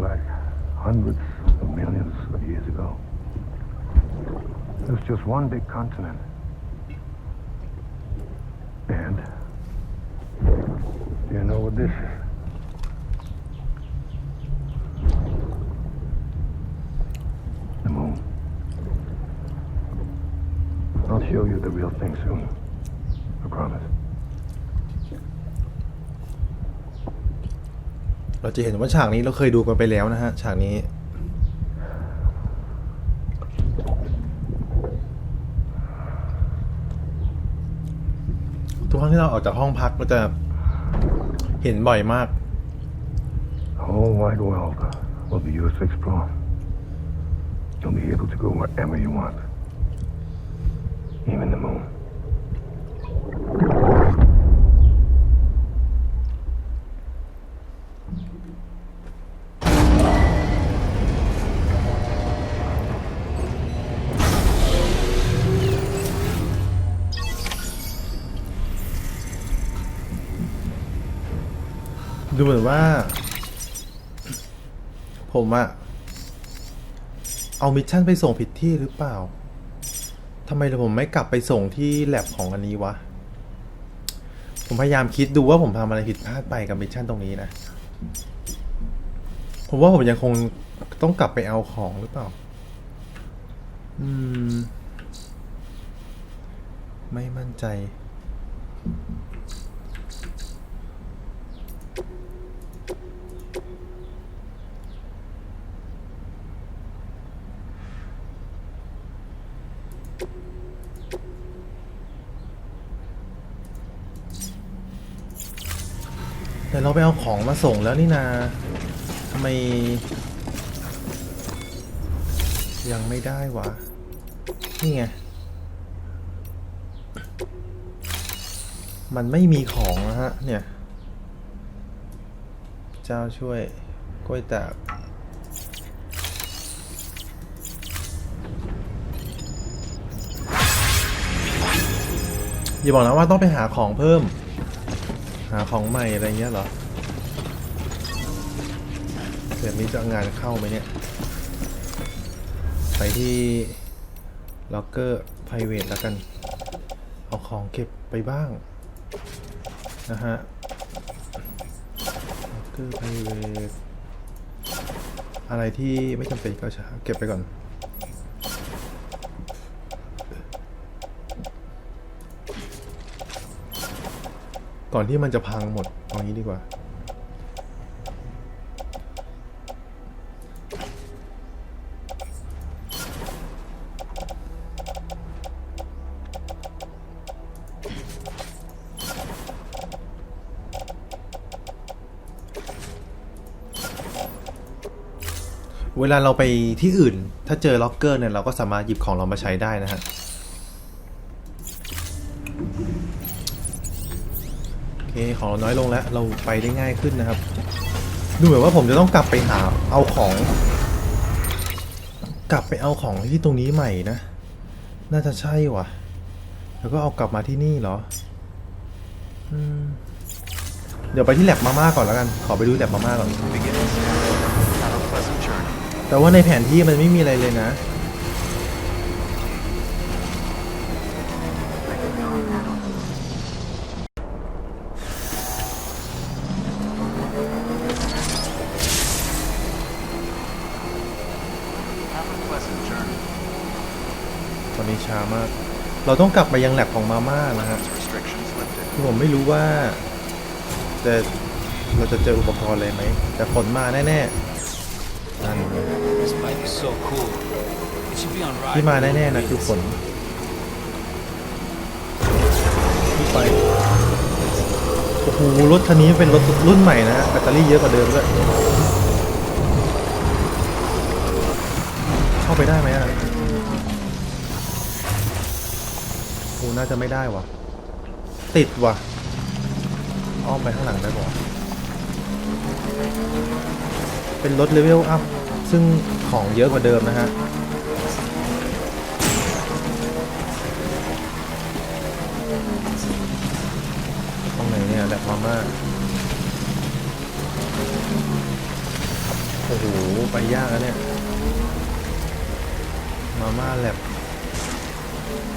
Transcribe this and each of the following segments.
like hundreds of millions of years ago. Was just one big continent. And do you know what this is? The moon. I'll show you the real thing soon. I promise. เราจะเห็นว่าฉากนี้เราเคยดูกันไปแล้วนะฮะ ฉากนี้ ทุกครั้งที่เราออกจากห้องพักก็จะเห็นบ่อยมาก whole wide world will be yours to explore. You'll be able to go wherever you want. Even the moon. เหมือนว่า ผมอะเอามิชชั่นไปส่งผิดที่หรือเปล่าทำไมผมไม่กลับไปส่งที่แลบของอันนี้วะ ผมพยายามคิดดูว่าผมทำอะไรผิดพลาดไปกับมิชชั่นตรงนี้นะ ผมว่าผมยังคงต้องกลับไปเอาของหรือเปล่า อืม ไม่มั่นใจ เราไปเอาของมาส่งแล้วนี่นาทำไม ยังไม่ได้วะ นี่ไง มันไม่มีของนะฮะ เนี่ย เจ้าช่วยกล้วยตากอย่าบอกนะว่าต้องไปหาของเพิ่ม หาของใหม่อะไรเงี้ยเหรอแบบนี้จะงานเข้าไหมเนี่ย ไปที่ล็อกเกอร์ private แล้วกัน เอาของเก็บไปบ้าง นะฮะล็อกเกอร์ private อะไรที่ไม่จำเป็นก็จะเก็บไปก่อน ก่อนที่มันจะพังหมดเอางี้ดีกว่า เวลาเราไปที่อื่น ถ้าเจอล็อกเกอร์เนี่ย เราก็สามารถหยิบของเรามาใช้ได้นะฮะ โอเค ของเราน้อยลงแล้ว เราไปได้ง่ายขึ้นนะครับ ดูเหมือนว่าผมจะต้องกลับไปหาเอาของ กลับไปเอาของที่ตรงนี้ใหม่นะ น่าจะใช่ว่ะ แล้วก็เอากลับมาที่นี่เหรออเดี๋ยวไปที่แลบมาม่าก่อนแล้วกัน ขอไปดูแลบมาม่าก่อน แต่ว่าในแผนที่มันไม่มีอะไรเลยนะ ช้ามาก เราต้องกลับไปยังแลบของมาม่านะฮะคือผมไม่รู้ว่าจะเราจะเจออุปกรณ์อะไรไหม แต่ฝนมาแน่ๆนั่นที่มาแน่ๆนะคือฝนที่ไปโอ้โหรถคันนี้เป็นรถรุ่นใหม่นะฮะแบตเตอรี่เยอะกว่าเดิมด้วยเข้าไปได้ไหมอะ น่าจะไม่ได้วะติดวะอ้อมไปข้างหลังได้ป่เป็นรถเลเวลอัพซึ่งของเยอะกว่าเดิมนะฮะตรงไหนเนี่ยแลบมาม่าโอ้โห ไปยากแล้วเนี่ย มาม่าแลบ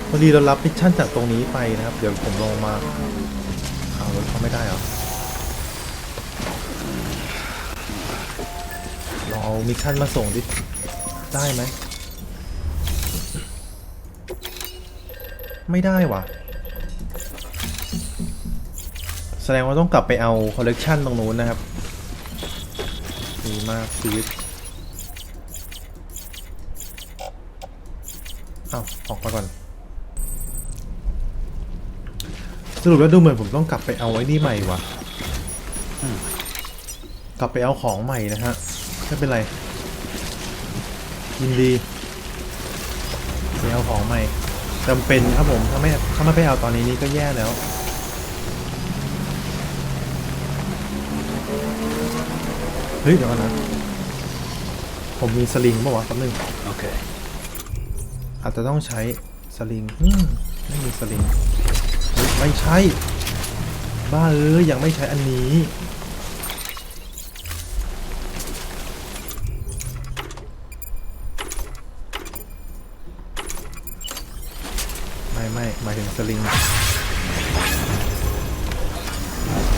พอดีเรารับมิชชั่นจากตรงนี้ไปนะครับ เดี๋ยวผมลงมาเอารถเขาไม่ได้เหรอลองเอามิชชั่นมาส่งดิ ได้ไหม ไม่ได้ว่ะ แสดงว่าต้องกลับไปเอาคอลเลกชันตรงนู้นนะครับดีมากชีวิตเอาออกมาก่อน สรุปแล้วดูเหมือนผมต้องกลับไปเอาไอ้นี่ใหม่ว่ะอืมกลับไปเอาของใหม่นะฮะไม่เป็นไร ยินดีไปเอาของใหม่จำเป็นครับผมถ้าไม่ถ้าไม่ไปเอาตอนนี้นี่ก็แย่แล้วเฮ้ยเดี๋ยวก่อนนะผมมีสลิงป่าวะแป๊บนึง Okay. อาจจะต้องใช้สลิงอืมไม่มีสลิงเฮ้ย ไม่ใช่ บ้าเอ้ยยังไม่ใช้อันนี้ไม่ไม่หมายถึงสลิง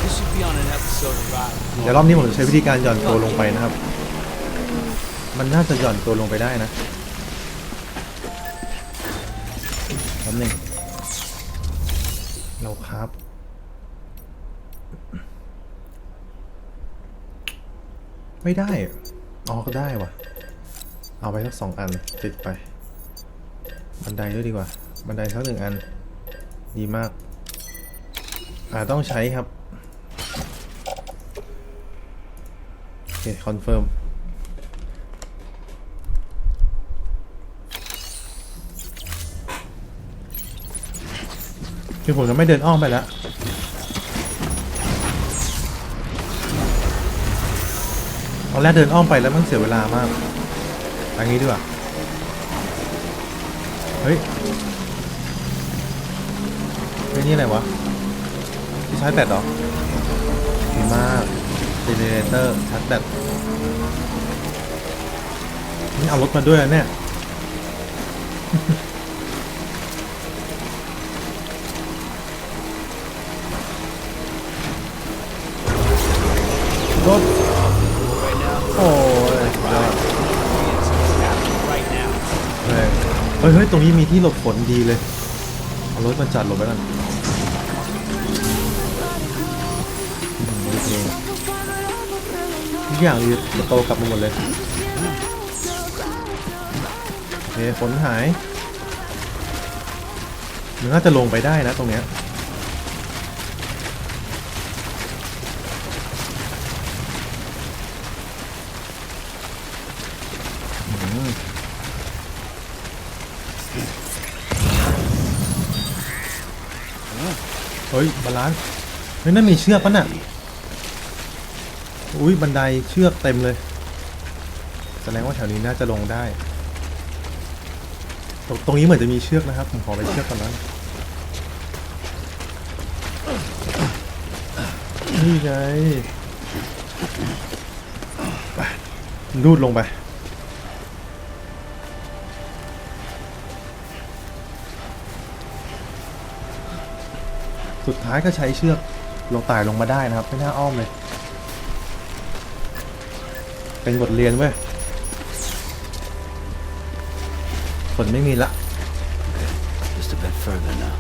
This should be on an episode of Rock. เดี๋ยวรอบนี้ผมจะใช้วิธีการหย่อนตัวลงไปนะครับ มันน่าจะหย่อนตัวลงไปได้นะแป๊บหนึงเราครับ ไม่ได้ อ๋อก็ได้ว่ะ เอาไปสักสองอันติดไป บันไดด้วยดีกว่า บันไดสักหนึ่งอัน ดีมาก อ่าต้องใช้ครับ โอเค คอนเฟิร์มคือผมจะไม่เดินอ้อมไปแล้ว อนแรกเดินอ้อมไปแล้วมันเสียเวลามากอันนี้ดีกว่าเฮ้ยเฮ้ยนี่อะไรวะที่ชาร์จแบตเหรอดีมากเจเนเรเตอร์ชาร์จแบตนี่เอารถมาด้วยนะเนี่ย โอ้ยเฮ้ยเฮ้ย ตรงนี้มีที่หลบฝนดีเลย เอารถมาจัดหลบไว้กันอืมโอเคทุกอย่างรีโตกลับมาหมดเลยโอเคฝนหายมันน่าจะลงไปได้นะตรงเนี้ย ฮ้ยบาลานซ์เฮ้ยนั่นมีเชือกปะน่ะอุ้ยบันไดเชือกเต็มเลยแสดงว่าแถวนี้น่าจะลงได้ ตรงตรงนี้เหมือนจะมีเชือกนะครับ ผมขอไปเชือกก่อนนะนี่ไงไปรูดลงไป สุดท้ายก็ใช้เชือกลงไต่ลงมาได้นะครับไม่น่าอ้อมเลย เป็นบทเรียนเว้ยฝนไม่มีละ Just a bit further now.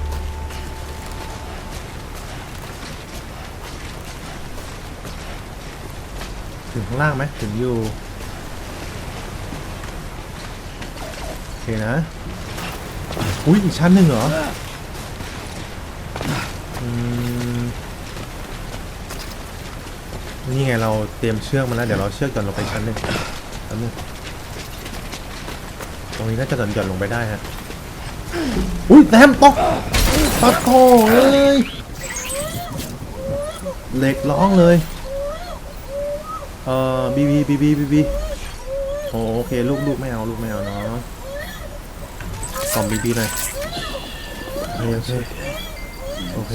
ถึงข้างล่างไหมถึงอยู่โอเคนะ อุ้ยอีกชั้นหนึ่งเหรออื นี่ไงเราเตรียมเชือกมาแล้วเดี๋ยวเราเชือกหย่อนลงไปชั้นหนึ่งชั้นหนึ่งตรงนี้น่าจะหย่อนหย่อนลงไปได้ฮะอุ้ยแซมตกปัดโถเอ้ยเหล็กร้องเลยเอ่อบีบีบีบีบีบีโอโอเคลูกลูกไม่เอาลูกไม่เอาเนาะกล่อมบีบีหน่อยโอเคโอเค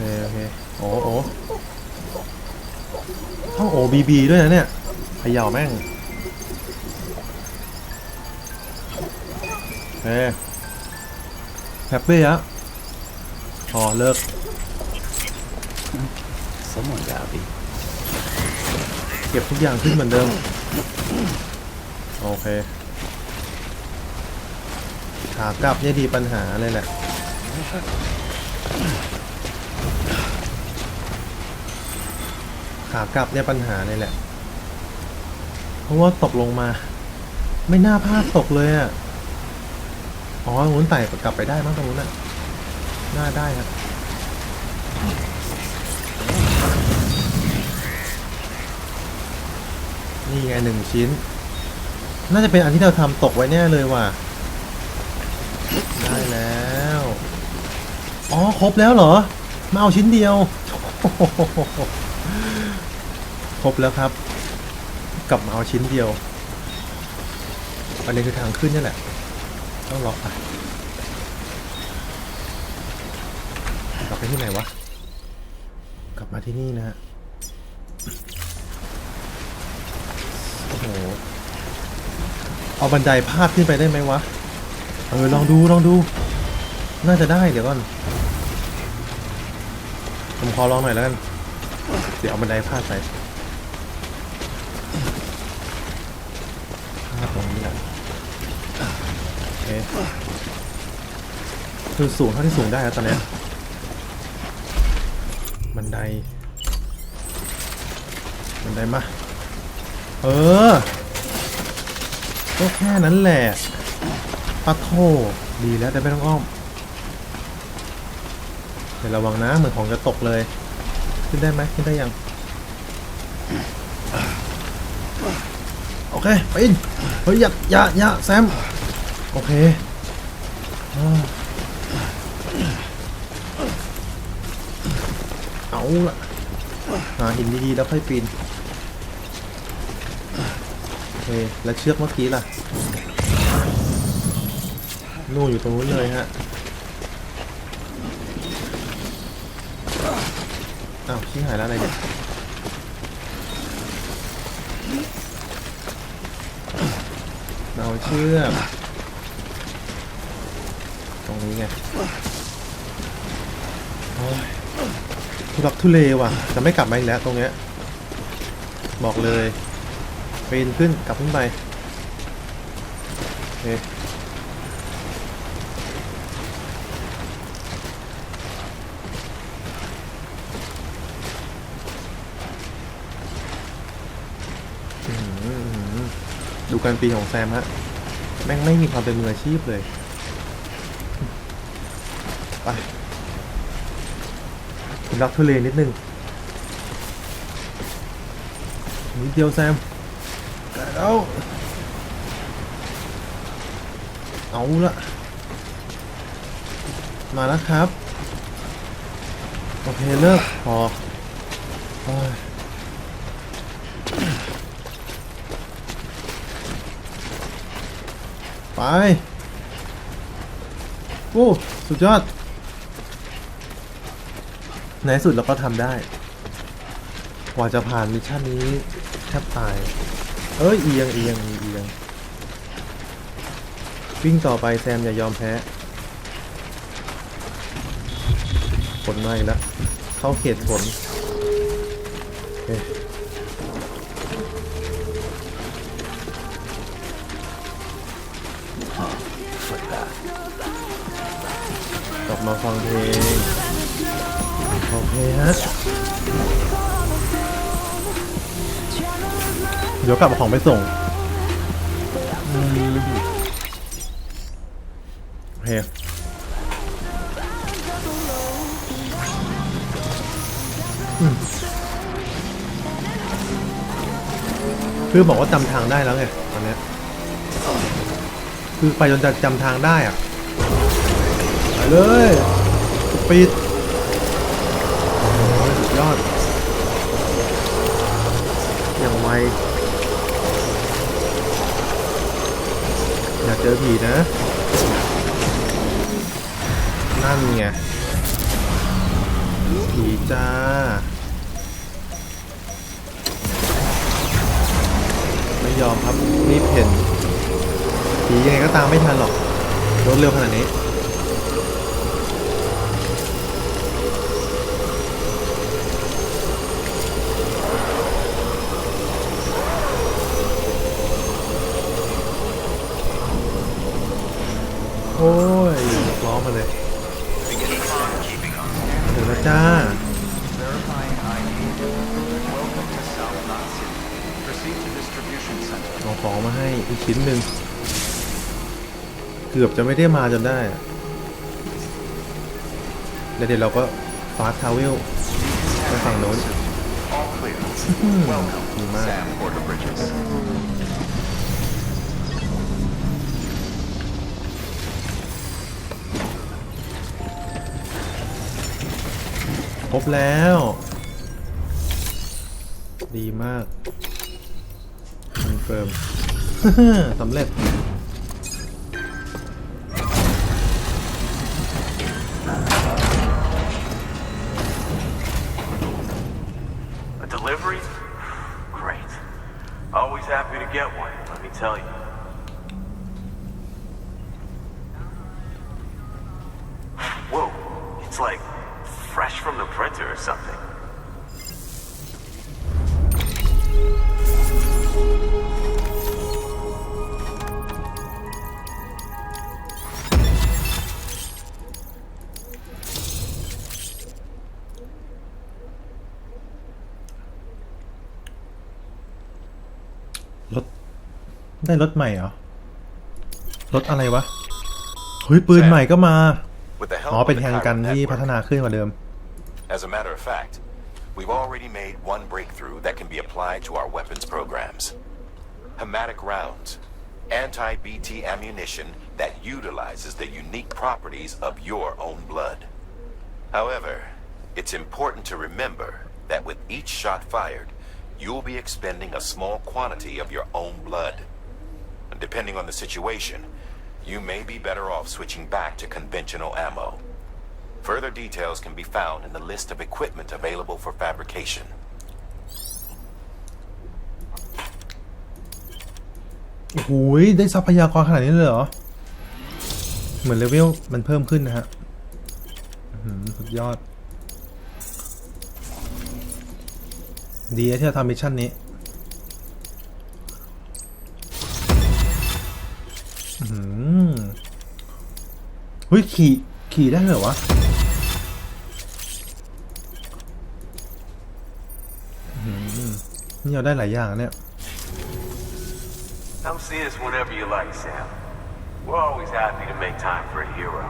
อเคโอเคโอเคโอ้โอ้ห้อง OBB ด้วยนะเนี่ยพยาวแม่งเฮ้แฮปปี้อะพอเลิก Someone gotta be. เก็บทุกอย่างขึ้นเหมือนเดิม โอเค ขากลับเนี่ยดีปัญหาเลยแหละ ขากลับเนี่ยปัญหาเลยแหละ เพราะว่าตกลงมา ไม่น่าพลาดตกเลยอะ่ะ อ๋อตรงนู้นไต่กลับไปได้มั้งตรงนู้นอะ น่าได้ครับนี่ไงหนึ่งชิ้น น่าจะเป็นอันที่เราทำตกไว้แน่เลยว่ะ ได้แล้ว อ๋อ ครบแล้วเหรอ มาเอาชิ้นเดียว ครบแล้วครับ กลับมาเอาชิ้นเดียว อันนี้คือทางขึ้นนี่แหละ ต้องล็อกไปกลับไปที่ไหนวะ กลับมาที่นี่นะฮะโอ้โห เอาบันไดพาดขึ้นไปได้ไหมวะ เออ ลองดู ลองดู น่าจะได้เดี๋ยวก่อน ผมขอลองหน่อยแล้วกัน เดี๋ยวเอาบันไดพาดไปพาดตรงนี้แหละโอเคคือสูงเท่าที่สูงได้แล้วตอนนี้บันไดบันไดมา เออ ก็แค่นั้นแหละปะโทดีแล้วแต่ไม่ต้องอ้อมเดี๋ยวระวังนะเหมือนของจะตกเลย ขึ้นได้ไหมขึ้นได้ยัง โอเค ไปอินเฮ้ยอย่าอย่าอย่าแซม โอเคเอาละหาหินดีๆแล้วค่อยปีนโอเคแล้วเชือกเมื่อกี้ล่ะนู่นอยู่ตรงนู้นเลยฮะอ้าวชี้หายแล้วอะไรเนี่ยเราเชือก นี้ไงทุลักทุเลว่ะ จะไม่กลับมาอีกแล้วตรงเนี้ย บอกเลยปีนขึ้นกลับขึ้นไปโอเฮ้ดูการปีนของแซมฮะ แม่งไม่มีความเป็นมืออาชีพเลย ไปทุลักทุเลนิดนึงนิดเดียวแซมได้แล้วเอาละมาแล้วครับ โอเคเลิกพอโอ้ยไป โอ้ สุดยอด ในสุดเราก็ทำได้ กว่าจะผ่านมิชชั่นนี้แทบตาย เอ้ยเอียงเอียงมีเอียง วิ่งต่อไปแซมอย่ายอมแพ้ฝนมาอีกแล้วเข้าเขตฝนโอเคกลับมาฟังเพลง โอเคฮะเดี๋ยวกลับเอาของไปส่งอืมโอเคอืมคือบอกว่าจำทางได้แล้วไงตอนเนี้ยคือไปจนจะจำทางได้อะไปเลยปีด ไปอยากเจอผีนะ นั่นไงผีจ้าไม่ยอมครับรีบเห็นผียังไงก็ตามไม่ทันหรอกรถเร็วขนาดนี้ โอ้ยยกล้อมาเลยถึงแล้วจ้า Verifying ID. Welcome to South Knot City. Proceed to distribution center. เอาของมาให้อีกชิ้นหนึ่งเกือบจะไม่ได้มาจนได้อะแล้วเดี๋ยวเราก็ฟาสทาวเวลไปฝั่งโน้น All clear. Welcome, ดีมาก ครบแล้ว ดีมากคอนเฟิร์มสำเร็จ A delivery? Great. Always happy to get one, let me tell you. ได้รถใหม่เหรอ รถอะไรวะ เฮ้ย ปืนใหม่ก็มา With the help อ๋อ of เป็น the แฮนด์ Chiron กันที่พัฒ network, นาขึ้นกว่าเดิม as a matter of fact, we've already made one breakthrough that can be applied to our weapons programs. Hematic rounds, anti-BT ammunition that utilizes the unique properties of your own blood. However, it's important to remember that with each shot fired, you'll be expending a small quantity of your own blood. And depending on the situation, you may be better off switching back to conventional ammo. Further details can be found in the list of equipment available for fabrication. โอ้โหยได้ทรัพยากรขนาดนี้เลยเหรอ เหมือนเลเวลมันเพิ่มขึ้นนะฮะอื้อหือสุดยอด ดีนะที่เราทำมิชชั่นนี้ เฮ้ยขี่ขี่ได้เหรอวะนี่เราได้หลายอย่างเนี่ย Come see us whenever you like, Sam. We're always happy to make time for a hero.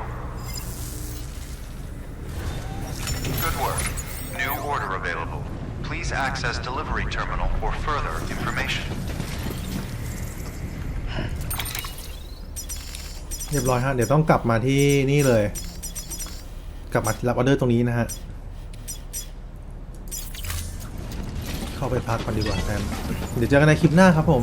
Good work. New order available. Please access delivery terminal for further information. เรียบร้อยฮะเดี๋ยวต้องกลับมาที่นี่เลย กลับมารับออเดอร์ตรงนี้นะฮะ เข้าไปพักก่อนดีกว่าแซมเดี๋ยวเจอกันในคลิปหน้าครับผม